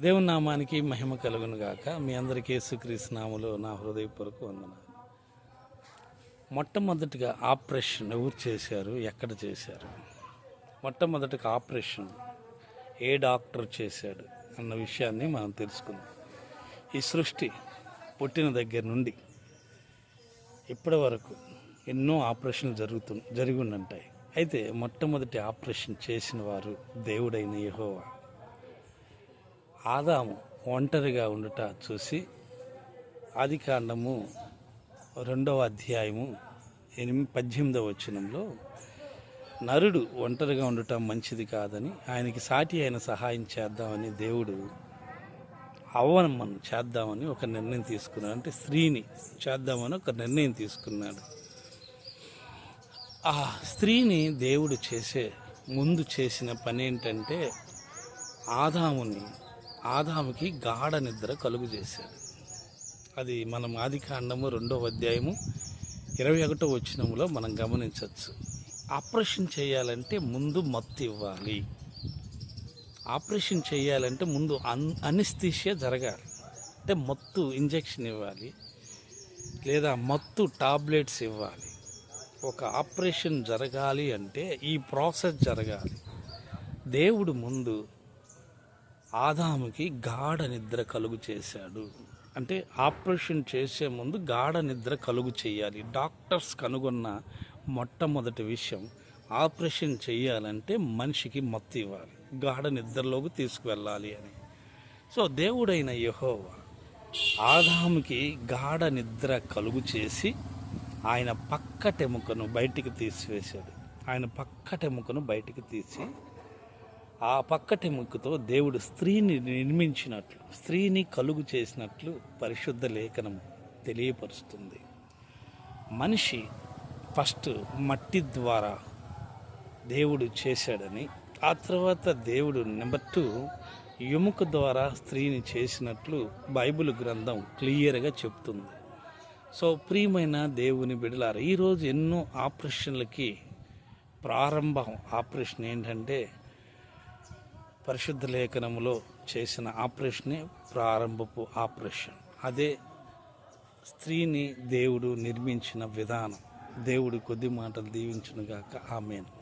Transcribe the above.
దేవుని నామానికి మహిమ కలుగును గాక మీ అందరికీ యేసుక్రీస్తు నామములో నా హృదయపూర్వక వందన మొట్టమొదటిగా ఆపరేషన్ ఎవరు చేశారు? ఎక్కడ చేశారు? మొట్టమొదటిగా ఆపరేషన్ ఏ డాక్టర్ చేశాడు అన్న విషయాన్ని మనం తెలుసుకుందాం. ఈ సృష్టి పుట్టిన దగ్గర నుండి ఇప్పటి వరకు ఎన్నో ఆపరేషన్లు జరుగుతు జరిగి ఉంటాయి అయితే మొట్టమొదటి ఆపరేషన్ చేసిన వారు దేవుడైన యహోవా. ఆదాము ఒంటరిగా ఉండుట చూసి ఆది కాండము రెండవ అధ్యాయము ఎనిమిది పద్దెనిమిదవ వచనంలో నరుడు ఒంటరిగా ఉండటం మంచిది కాదని ఆయనకి సాటి అయిన సహాయం చేద్దామని దేవుడు అవ్వనమ్మను చేద్దామని ఒక నిర్ణయం తీసుకున్నాడు. అంటే స్త్రీని చేద్దామని ఒక నిర్ణయం తీసుకున్నాడు. ఆ స్త్రీని దేవుడు చేసే ముందు చేసిన పని ఏంటంటే ఆదాముని ఆదాముకి గాఢ నిద్ర కలుగు చేశాడు అది మనం ఆది కాండము రెండవ అధ్యాయము ఇరవై ఒకటో వచ్చినములో మనం గమనించవచ్చు ఆపరేషన్ చేయాలంటే ముందు మత్తు ఇవ్వాలి. ఆపరేషన్ చేయాలంటే ముందు అన్ అనిస్థీషియా జరగాలి. అంటే మత్తు ఇంజెక్షన్ ఇవ్వాలి. లేదా మత్తు టాబ్లెట్స్ ఇవ్వాలి. ఒక ఆపరేషన్ జరగాలి అంటే ఈ ప్రాసెస్ జరగాలి. దేవుడు ముందు ఆదాముకి గాఢ నిద్ర కలుగు చేశాడు. అంటే ఆపరేషన్ చేసే ముందు గాఢ నిద్ర కలుగు చేయాలి. డాక్టర్స్ కనుగొన్న మొట్టమొదటి విషయం ఆపరేషన్ చేయాలంటే మనిషికి మత్తు ఇవ్వాలి. గాఢ నిద్రలోకి తీసుకువెళ్ళాలి అని. సో దేవుడైన యహోవా ఆదాముకి గాఢ నిద్ర కలుగు చేసి ఆయన పక్కటెముకను బయటికి తీసివేశాడు. ఆయన పక్కటెముకను బయటికి తీసి ఆ పక్కటెముకతో దేవుడు స్త్రీని నిర్మించినట్లు స్త్రీని కలుగు చేసినట్లు పరిశుద్ధ లేఖనం తెలియపరుస్తుంది. మనిషి ఫస్ట్ మట్టి ద్వారా దేవుడు చేశాడని ఆ తర్వాత దేవుడు నెంబర్ టూ ఎముక ద్వారా స్త్రీని చేసినట్లు బైబిల్ గ్రంథం క్లియర్గా చెప్తుంది. సో ప్రియమైన దేవుని బిడలారు ఈరోజు ఎన్నో ఆపరేషన్లకి ప్రారంభం ఆపరేషన్ ఏంటంటే పరిశుద్ధ లేఖనములో చేసిన ఆపరేషనే ప్రారంభపు ఆపరేషన్. అదే స్త్రీని దేవుడు నిర్మించిన విధానం. దేవుడు కొద్ది మాటలు దీవించునుగాక. ఆమెను.